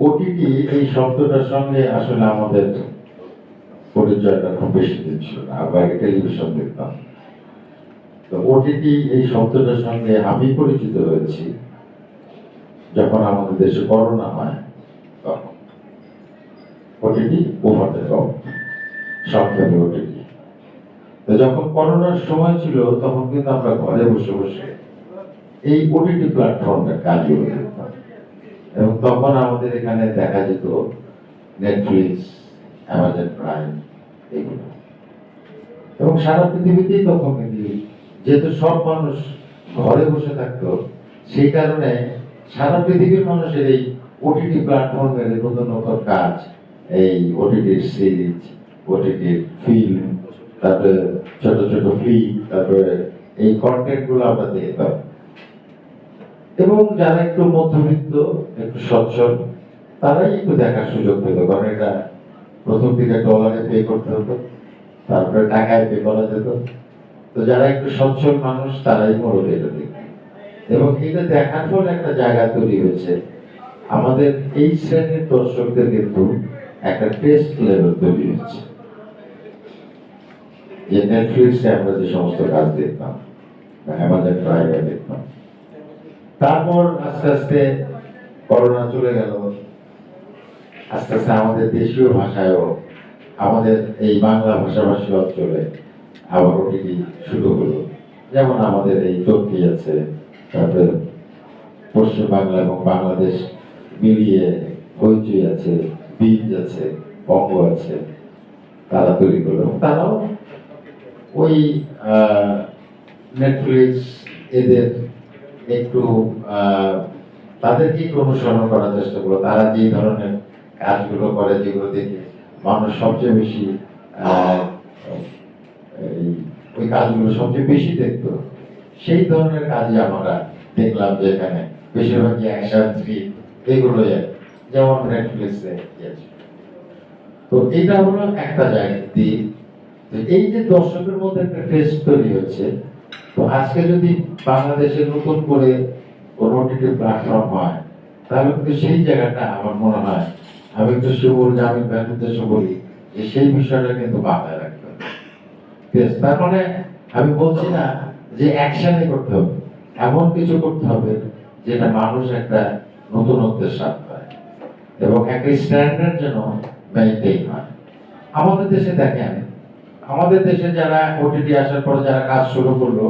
OTT এই শব্দটার সঙ্গে আসলে আমাদের পরিচয়টা খুব বেশি দিন ছিল না আমরা টেলিভিশন দেখতাম। তো ওটিটি এই শব্দটার সঙ্গে আমি পরিচিত হয়েছি, যখন আমাদের দেশে করোনা হয়, তখন। ওটিটি ওভার দ্য সংক্ষেপে ওটিটি তো যখন করোনার সময় ছিল, তখন কিন্তু আমরা ঘরে বসে বসে এই ওটিটি প্ল্যাটফর্মের কাজগুলো দেখতাম এবং তখন আমাদের এখানে দেখা যেত নেটফ্লিক্স অ্যামাজন প্রাইম এগুলো। এবং সারা পৃথিবীতেই তখন কিন্তু যেহেতু সব মানুষ ঘরে বসে থাকতো, সেই কারণে সারা পৃথিবীর মানুষের এই ওটিটি প্ল্যাটফর্মের নতুন নতুন কাজ, এই ওটিটির সিরিজ ওটিটির ফিল্ম তারপরে ছোট ছোট ফিল্ম তারপরে এই কন্টেন্টগুলো আমরা দেখতাম। এবং যারা একটু মধ্যবিত্ত, একটু সচ্ছল, তারাই একটু দেখার সুযোগ পেত। কারণ এটা প্রথম দিকে ডলারে পে করতে হতো, তারপরে টাকায় পে করা যেত। তো যারা একটু সচ্ছল মানুষ, তারাই মূলত এটা দেখত। এবং এটা দেখার ফলে একটা জায়গা তৈরি হয়েছে। আমাদের এই শ্রেণির দর্শকদের কিন্তু একটা টেস্ট লেভেল তৈরি হচ্ছে যে নেটফ্লিক্সে আমরা যে সমস্ত কাজ দেখতাম অ্যামাজন প্রাইমে দেখতাম তারপর আস্তে আস্তে করোনা চলে গেল। আস্তে আস্তে আমাদের দেশীয় ভাষায়ও আমাদের এই বাংলা ভাষাভাষী অঞ্চলে আবার ওটিটি শুরু হলো। যেমন আমাদের এই তুর্কি আছে, তারপরে পশ্চিম বাংলা এবং বাংলাদেশ মিলিয়ে হইচই আছে বীজ আছে, বঙ্গ আছে, তারা তৈরি করল। তারাও ওই নেটফ্লিক্স এদের একটু তাদেরকে একটু অনুসরণ করার চেষ্টা করল তারা যে ধরনের কাজগুলো করে যেগুলো দেখে মানুষ সবচেয়ে বেশি ওই কাজগুলো সবচেয়ে বেশি দেখতো, সেই ধরনের কাজই আমরা দেখলাম যে এখানে। বেশিরভাগই অ্যাকশন থ্রি এগুলো যেমন নেটফ্লিক্সে তো এটা হলো একটা জায়গা দিক। এই যে দর্শকের মধ্যে একটা টেস্ট তৈরি হচ্ছে তো আজকে যদি বাংলাদেশে নতুন করে প্ল্যাটফর্ম হয়, তাহলে কিন্তু সেই জায়গাটা আমার মনে হয়, আমি আমি বলি যে সেই বিষয়টা কিন্তু রাখতে হবে। তার মানে আমি বলছি না যে অ্যাকশনে করতে হবে, এমন কিছু করতে হবে যেটা মানুষ একটা নতুনত্বের স্বাদ পায় এবং একটা স্ট্যান্ডার্ড যেন মেনটেন হয়। আমাদের দেশে দেখেন আমাদের দেশে যারা ওটিটি আসার পরে যারা কাজ শুরু করল,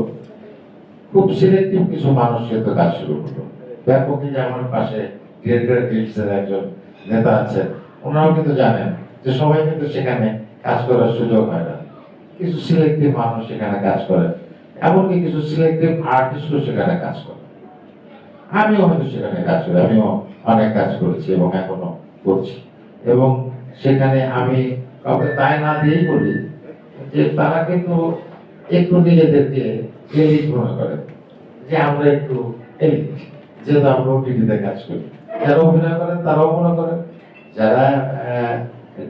খুব সিলেক্টিভ কিছু মানুষ কিন্তু কাজ শুরু করল। ব্যাপকই যে আমার পাশে একজন নেতা আছেন, ওনারাও কিন্তু জানেন যে সবাই কিন্তু সেখানে কাজ করার সুযোগ হয় না। কিছু সিলেক্টিভ মানুষ সেখানে কাজ করে, এমনকি কিছু সিলেক্টিভ আর্টিস্টও সেখানে কাজ করে। আমিও হয়তো সেখানে কাজ করি, আমিও অনেক কাজ করেছি এবং এখনও করছি। এবং সেখানে আমি কাউকে তাই না দিয়েই বলি যে তারা কিন্তু একটু নিজেদেরকে মনে করে যে আমরা একটু এলিট যেহেতু আমরা ওটিভিতে কাজ করি। যারা অভিনয় করেন তারাও মনে করেন যারা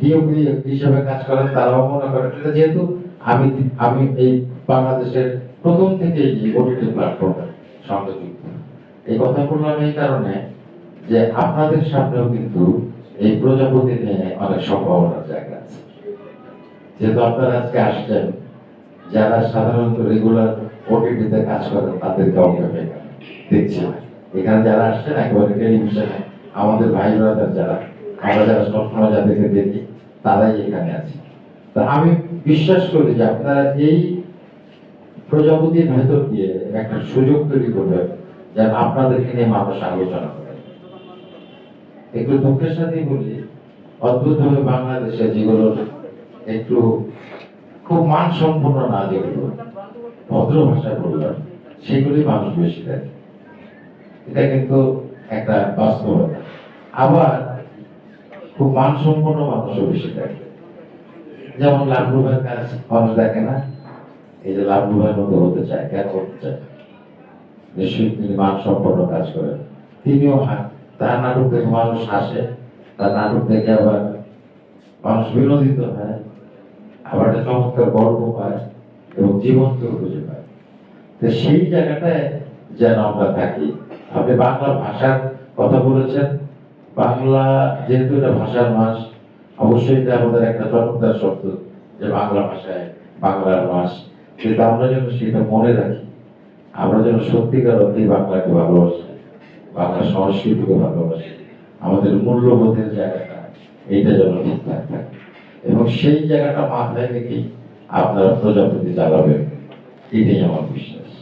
ডিওপি হিসেবে কাজ করেন তারাও মনে করেন যেহেতু আমি আমি এই বাংলাদেশের প্রথম থেকে এই ওটিটি প্ল্যাটফর্মের সঙ্গে যুক্ত এই কথা বললাম এই কারণে যে আপনাদের সামনেও কিন্তু এই প্রজাপতি নিয়ে অনেক সম্ভাবনার জায়গা আছে। যেহেতু আপনারা আজকে আসছেন, যারা সাধারণত রেগুলার ওটিটিতে কাজ করেন, তাদেরকে অঙ্গে দেখছি এখানে যারা আসছেন, একেবারে টেলিভিশনে, আমাদের ভাই ব্রাদার যারা, আমরা যারা সবসময় যাদেরকে দেখি, তারাই এখানে আছে। তা আমি বিশ্বাস করি যে আপনারা এই প্রজাপতির ভেতর দিয়ে একটা সুযোগ তৈরি করবেন, যেন আপনাদেরকে নিয়ে মানুষ আলোচনা করে। একটু দুঃখের সাথেই বলি, অদ্ভুতভাবে বাংলাদেশে যেগুলো একটু খুব মানসম্পন্ন না যেগুলো ভদ্র ভাষায় বললাম, সেগুলি মানুষ বেশি দেখে এটা কিন্তু একটা বাস্তবতা। আবার খুব মানসম্পন্ন মানুষও বেশি দেখে যেমন লাভলু ভাইয়ের কাজ মানুষ দেখে না? এই যে লাভলু ভাইয়ের মতো হতে চায়, কেন হতে চায়? নিশ্চয়ই তিনি মান সম্পন্ন কাজ করেন। তিনিও তার নাটক দেখে মানুষ হাসে, তার নাটক দেখে আবার মানুষ বিনোদিত হয়। আবার একটা চমৎকার গল্প পায় এবং জীবনকে খুঁজে পায়। তো সেই জায়গাটায় যেন আমরা থাকি। আপনি বাংলা ভাষার কথা বলেছেন। বাংলা যেহেতু এটা ভাষার মাস, অবশ্যই এটা আমাদের একটা চমৎকার শব্দ যে বাংলা ভাষায় বাংলার মাস। কিন্তু আমরা যেন সেটা মনে রাখি। আমরা যেন সত্যিকার অর্থেই বাংলাকে ভালোবাসি। বাংলা সংস্কৃতিকে ভালোবাসি। আমাদের মূল্যবোধের জায়গাটা এইটা যেন ঠিকঠাক থাকে। এবং সেই জায়গাটা মাথায় রেখেই আপনারা প্রজাপতি চালাবেন এটাই আমার বিশ্বাস।